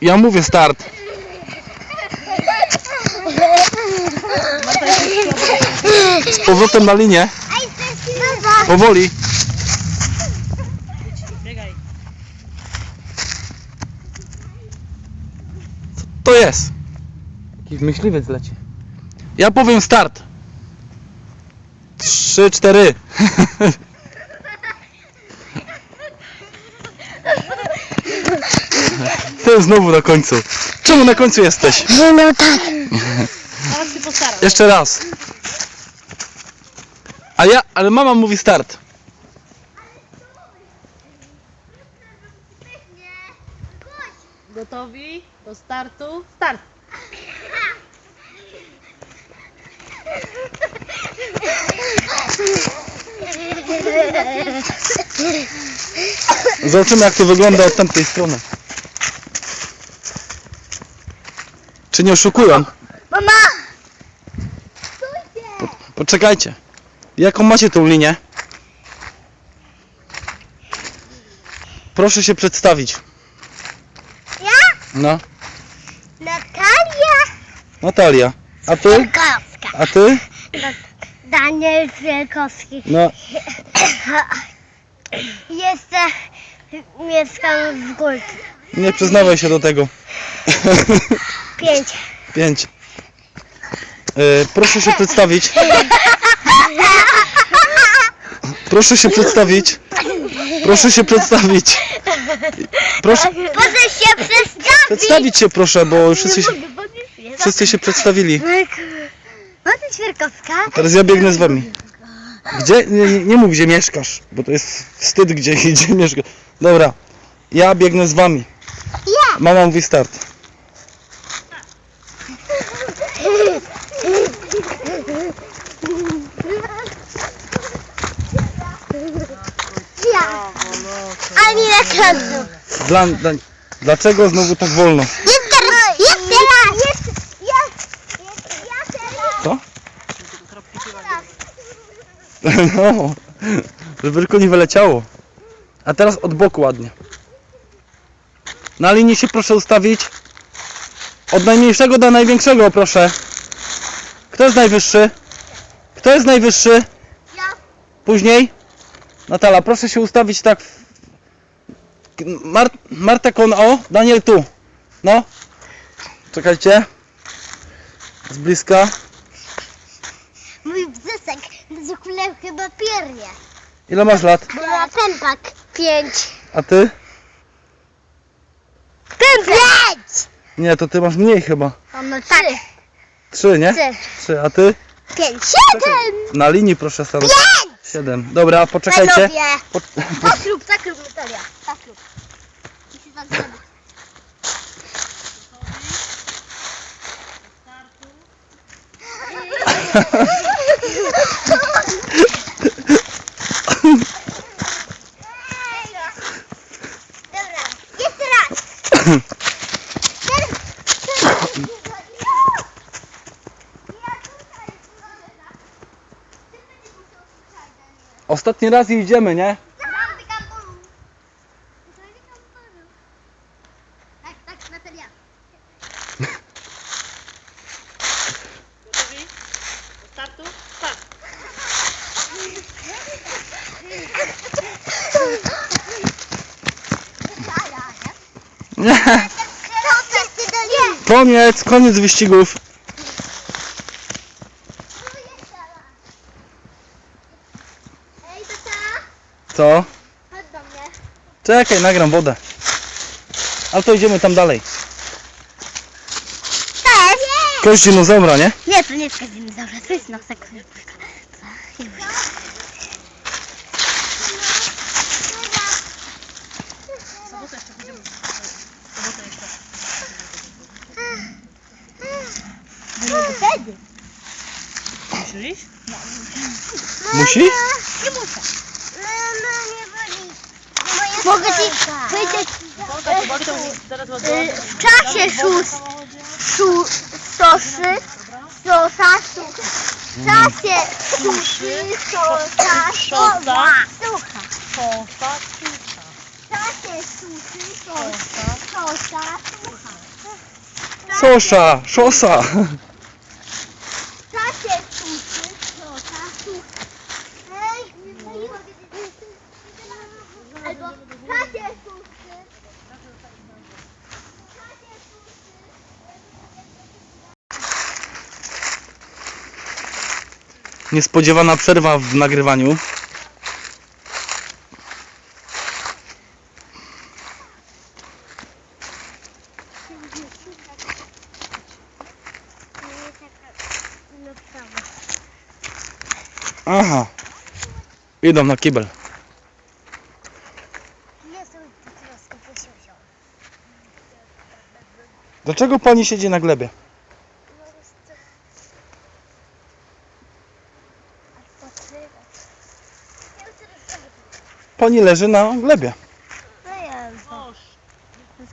Ja mówię start. Z powrotem na linię. Powoli. Biegaj. To jest. Jakiś myśliwiec leci. Ja powiem start. Trzy, cztery. znowu na końcu. Czemu na końcu jesteś? No tak. Teraz się postaram. Jeszcze raz. A ja, ale mama mówi start. Gotowi do startu? Start! Zobaczymy jak to wygląda od tamtej strony. Czy nie oszukują? Mama! Poczekajcie. Jaką macie tą linię? Proszę się przedstawić. Ja? No, Natalia Natalia. A ty? Wielkowska. A ty? Daniel Wielkowski. No, Jestem... Mieszkam w Górce. nie przyznawaj się do tego. Pięć. Pięć. E, proszę się przedstawić. Proszę się przedstawić. Proszę się przedstawić. Proszę Proszę się przedstawić. przedstawić się proszę, bo wszyscy się, wszyscy się przedstawili. Mata Świerkowska. Teraz ja biegnę z wami. Gdzie? Nie, nie, nie mów gdzie mieszkasz, bo to jest wstyd gdzie, gdzie mieszkasz. Dobra, ja biegnę z wami. Ja. Mama mówi start. Ja. Ani na końcu. Dla, dla, dlaczego znowu tak wolno? Jest teraz. Jest teraz. Jest. Ja. Ja teraz. Co? No, żeby tylko nie wyleciało. A teraz od boku ładnie. Na linii się proszę ustawić. Od najmniejszego do największego proszę. Kto jest najwyższy? Kto jest najwyższy? Ja. Później? Natala, proszę się ustawić tak. w- Mar Marta kon o, Daniel tu. No. Czekajcie. Z bliska. Mój bzysek zakulał chyba piernie. Ile masz lat? Na pępak. Pięć. A ty? Pięć! Nie, to ty masz mniej chyba. On ma trzy. Trzy, nie? Trzy. Trzy, a ty? Pięć. Siedem! Na linii proszę stanąć. Pięć! Siedem. Dobra, poczekajcie. Panowie! Po, Tak lub, tak lub, Natalia. Tak lub. Musisz tak zrobić. Dobra, jeszcze raz. Ostatni raz idziemy, nie? Tak, tak, Natalia. Gotowi? Do startu? Start! Nie. Nie. Koniec, koniec wyścigów. Ej, tata, Co? chodź do mnie. Czekaj, nagram wodę. Ale to idziemy tam dalej. Cześć! Kość dinozaura, nie? Nie, to nie jest dinozaura, to jest nosek. W sobotę jeszcze pójdziemy. W sobotę jeszcze. Wtedy. Musisz iść? Musi? Nie muszę. Mama, nie boli. Mogę ci powiedzieć, Mogę, mogę to teraz was y, 烧水煮鸡烧啥烧啥烧啥烧啥烧啥烧啥烧啥烧啥啥啥 Niespodziewana przerwa w nagrywaniu. Aha. Idą na kibel. Dlaczego pani siedzi na glebie? Pani leży na glebie.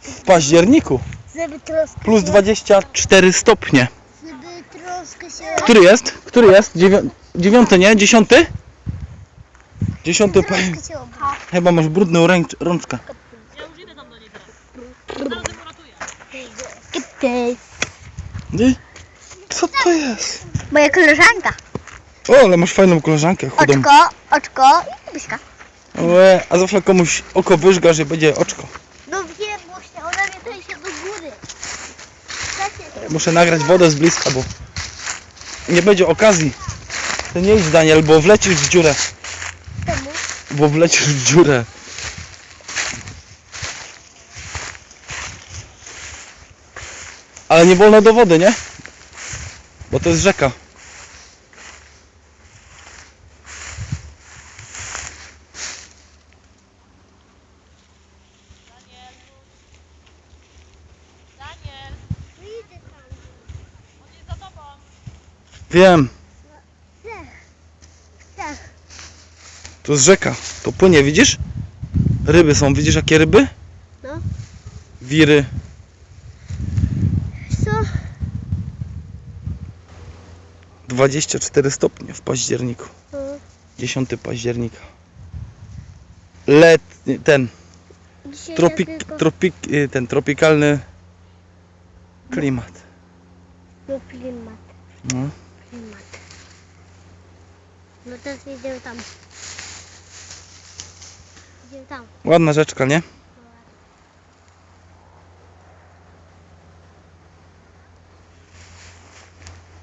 W październiku. Żeby troszkę Plus się, 24 stopnie. żeby troszkę się, Który jest? Który jest? Dziewią- dziewiąty, nie? Dziesiąty? Dziesiąty. Troszkę się. Chyba masz brudną ręcz, rączkę. Ty? Co to jest? Moja koleżanka. O, ale masz fajną koleżankę, chudą. Oczko, oczko i myszka. Łe, a zawsze komuś oko wyżga, że będzie oczko. No wiem, właśnie, ona mnie tutaj się do góry. Muszę nagrać wodę z bliska, bo nie będzie okazji. To nie idź Daniel, bo wlecisz w dziurę. temu. Bo wlecisz w dziurę. Ale nie wolno do wody, nie? Bo to jest rzeka. Daniel, Wyjdę tam. on jest za tobą. Wiem, to jest rzeka. To płynie, widzisz? Ryby są, widzisz jakie ryby? No. Wiry. Co? 24 stopnie w październiku. No. 10 października. Let, ten, Dzisiaj tropik, tylko... tropik, y, ten tropikalny klimat. No klimat, No. No teraz idziemy tam. Idziemy tam. Ładna rzeczka, nie?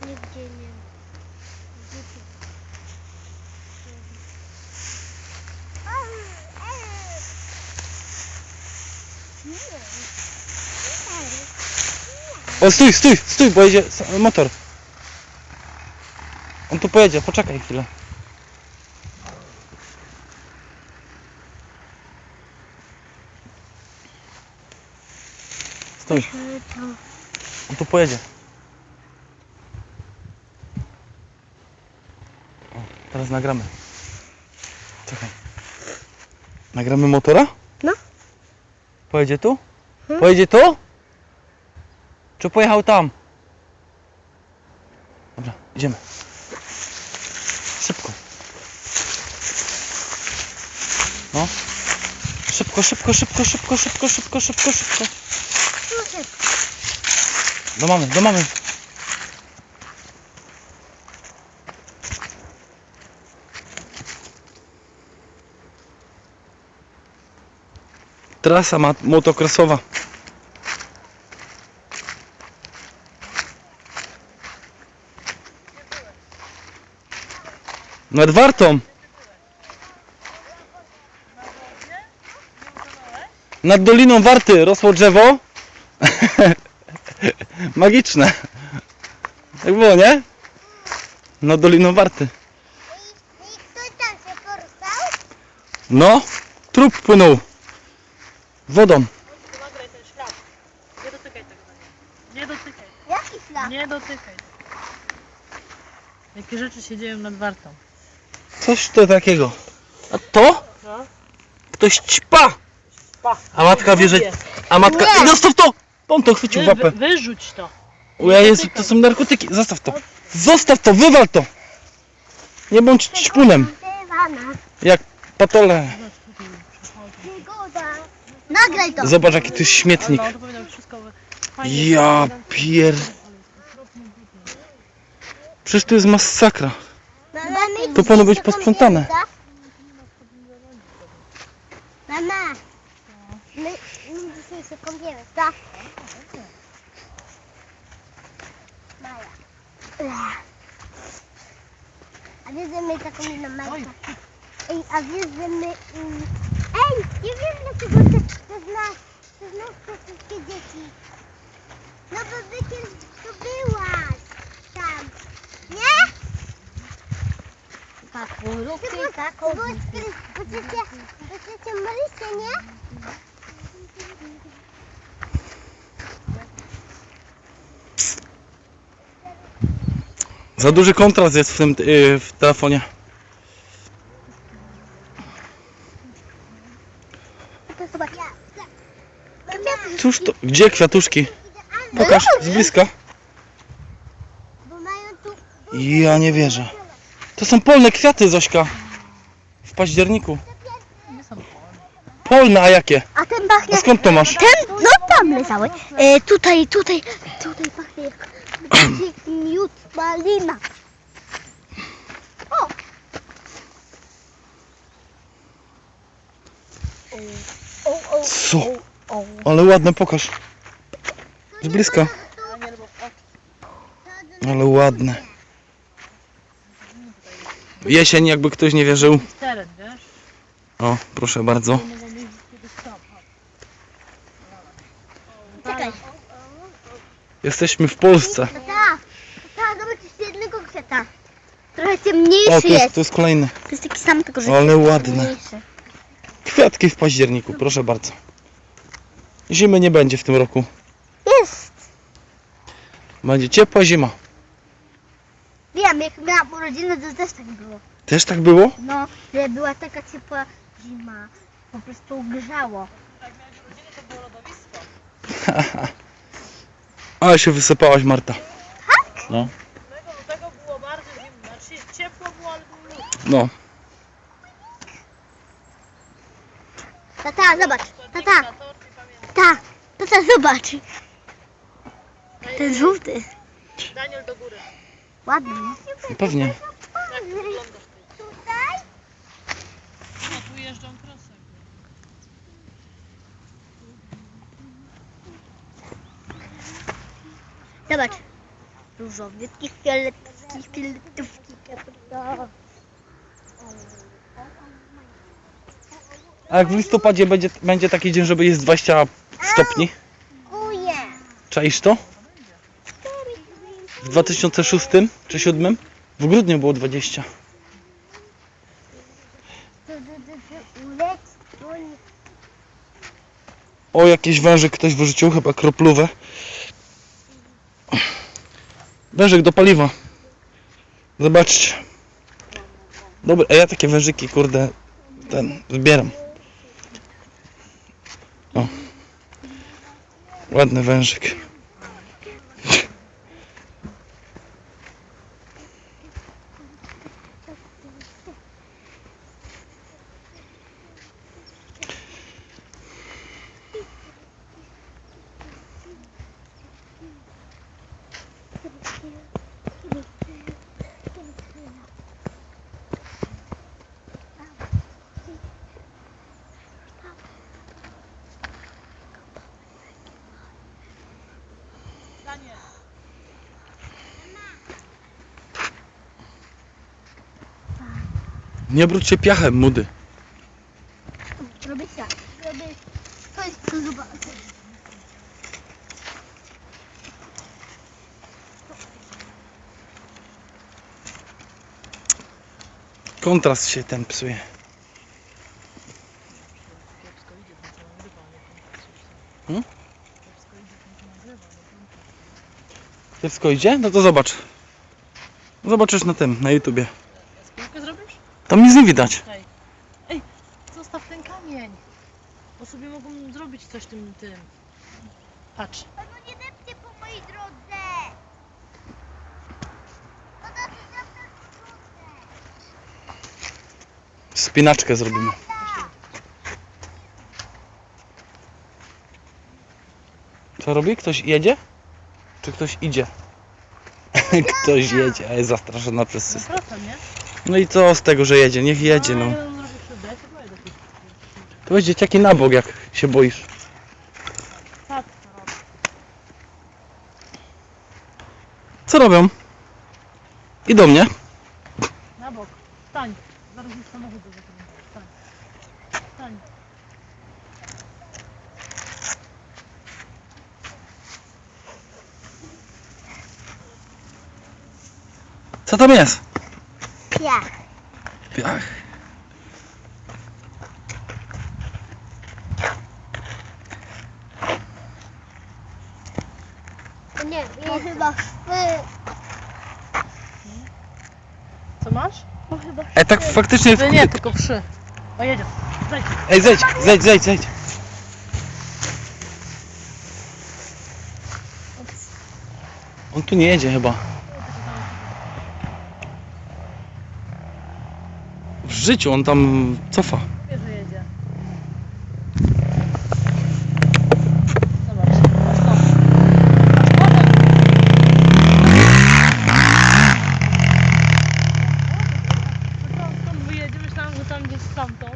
Nigdzie nie. O, stój, stój, stój, bo jedzie motor. On tu pojedzie, poczekaj chwilę. Stój, on tu pojedzie. O, teraz nagramy. Czekaj. Nagramy motora? No. Pojedzie tu? Hmm. Pojedzie tu? Czy pojechał tam? Dobra, idziemy. Szybko. No. Szybko, szybko, szybko, szybko, szybko, szybko, szybko, szybko. Do mamy, do mamy. Trasa ma motocrossowa. Nad Wartą. Nad Doliną Warty rosło drzewo. Magiczne. Jak było, nie? Nad Doliną Warty. i, i ktoś tam się porstał? No, trup płynął. Wodą. Nagraj ten ślad. Nie dotykaj tego. Nie dotykaj. Jaki? Nie dotykaj. Jakie rzeczy się dzieją nad wartą. Coś to takiego. A to? No. Ktoś ćpa. Pa. A matka wie, że... A matka... Nie. Ej, Zostaw to! On to chwycił Wy, wy, łapę. wyrzuć to. O ja Jezu, to są narkotyki. Zostaw to. Zostaw to, wywal to. Nie bądź ćpunem. Dywana. Jak patole. Nagraj to. Zobacz jaki to jest śmietnik. To powinno być wszystko wy... Fajnie, Ja pier... Przecież to jest masakra. To powinno być posprzątane. Mama, my, my dzisiaj się kąpiemy, tak? Maja. A wiesz, że my taką inną majkę. Ej, a wiesz, że my... mm, Ej, nie wiem dlaczego ty, to znasz, to znasz te wszystkie dzieci. No bo wy kiedyś tu byłaś tam. Nie? Taką lubkę, Ty taką byłaś kiedyś, bo chcecie, bo chcecie Marysię, nie? Za duży kontrast jest w tym yy, w telefonie. Cóż to? Gdzie kwiatuszki? Pokaż z bliska. Ja nie wierzę. To są polne kwiaty, Zośka. W październiku. Polne, a jakie? A ten pachnie... A skąd to masz? Ten, no tam leżały. E, tutaj, tutaj, tutaj pachnie jak malina. O! O, o, Co? o. Ale ładne, pokaż. Z bliska. Ale ładne. Jesień, jakby ktoś nie wierzył. O, proszę bardzo. Jesteśmy w Polsce. Tata, tata, zobacz jeszcze jednego kwiata. Trochę O, ciemniejszy tu jest. jest, tu jest kolejny. To jest taki sam, tylko że Ale ładne. ciemniejszy. Kwiatki w październiku, proszę bardzo. Zimy nie będzie w tym roku. Jest. Będzie ciepła zima. Wiem, jak miałam urodziny, to też tak było. Też tak było? No, że była taka ciepła zima. Po prostu grzało. Ale się wysypałaś, Marta. No, Tego, tego było bardzo zimno. Znaczy ciepło było, ale było lód. No. Tata, zobacz. Tata, ta, tata, zobacz. Ten żółty. Daniel do góry. Ładny, nie? Pewnie. Jak wyglądasz ty? Tutaj? No tu jeżdżą trosę. Zobacz. Różowiutki, fioletowski, fioletowski. kapita. A jak w listopadzie będzie, będzie taki dzień, żeby jest 20 stopni? Czaisz to? W 2006 czy 2007? W grudniu było 20. Tu, tu, tu, tu, ulec, tu, O, jakiś wężyk ktoś wyrzucił, chyba kroplówę. Wężyk do paliwa. Zobaczcie. Dobra, a ja takie wężyki, kurde, ten, zbieram. O. Ładny wężyk. Daniel. Nie obróć się piachem, mudy. Robię tak. Robię... To jest to zobacz. Kontrast się ten psuje. Hmm? Kiepsko idzie? No to zobacz. Zobaczysz na tym, na YouTubie. Tam nic nie widać. Hej. Ej, zostaw ten kamień. Bo sobie mogą zrobić coś tym, tym. Patrz. Panu nie depcie po mojej drodze. Drodze. Spinaczkę zrobimy. Co robi? Ktoś jedzie? Czy ktoś idzie? ktoś jedzie, a jest zastraszona przez No system. proszę, nie? No i co z tego, że jedzie? Niech jedzie, no. To weź dzieciaki na bok, jak się boisz. Tak. Co robią? Idą mnie. Na bok. Stań. Zaraz mi samochód do. Stań. Stań. Co tam jest? Piach. Nie, to chyba wy. Co masz? To chyba E, tak faktycznie... Ty nie, tylko wszy. O, jedzie. Zejdź. Ej, zejdź, zejdź, zejdź, zejdź. On tu nie jedzie chyba. W życiu on tam cofa. Wie, że jedzie. Zobacz. Masz to. Masz wodę. Myślałam, skąd wyjedzie? Myślałam, że tam gdzieś stamtąd.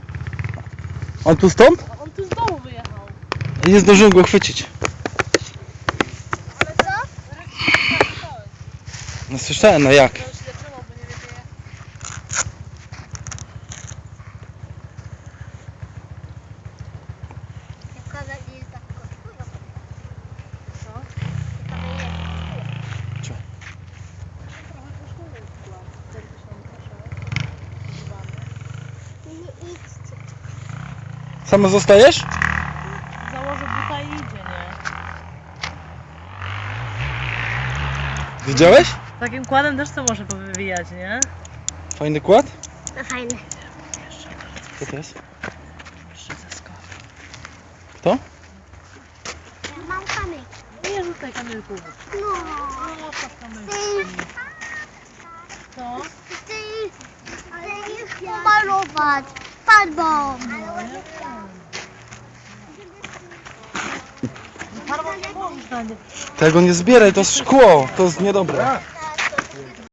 On tu stąd? A on tu z dołu wyjechał. I nie zdążyłem go chwycić. Ale co? No słyszałem, no jak? Ja już się zatrzymał, bo nie wie, gdzie jest. Jaka nie jest tak kosztuje. Co? Jaka nie jest. Co? Trochę kosztuje chyba. 4000 Nie idźcie. Sama zostajesz? Założę buta i idzie, nie? Widziałeś? Takim kładem też co może powywijać, nie? Fajny kład? No fajne. Co to jest? Jeszcze zaskoczy. Kto? Ja mam kamyk. Nie rzucaj kamilków. No. No, zostaw kamilki. Ty, Co? ty, chcę ich pomalować farbą. Tego nie zbieraj, to szkło, to jest niedobre.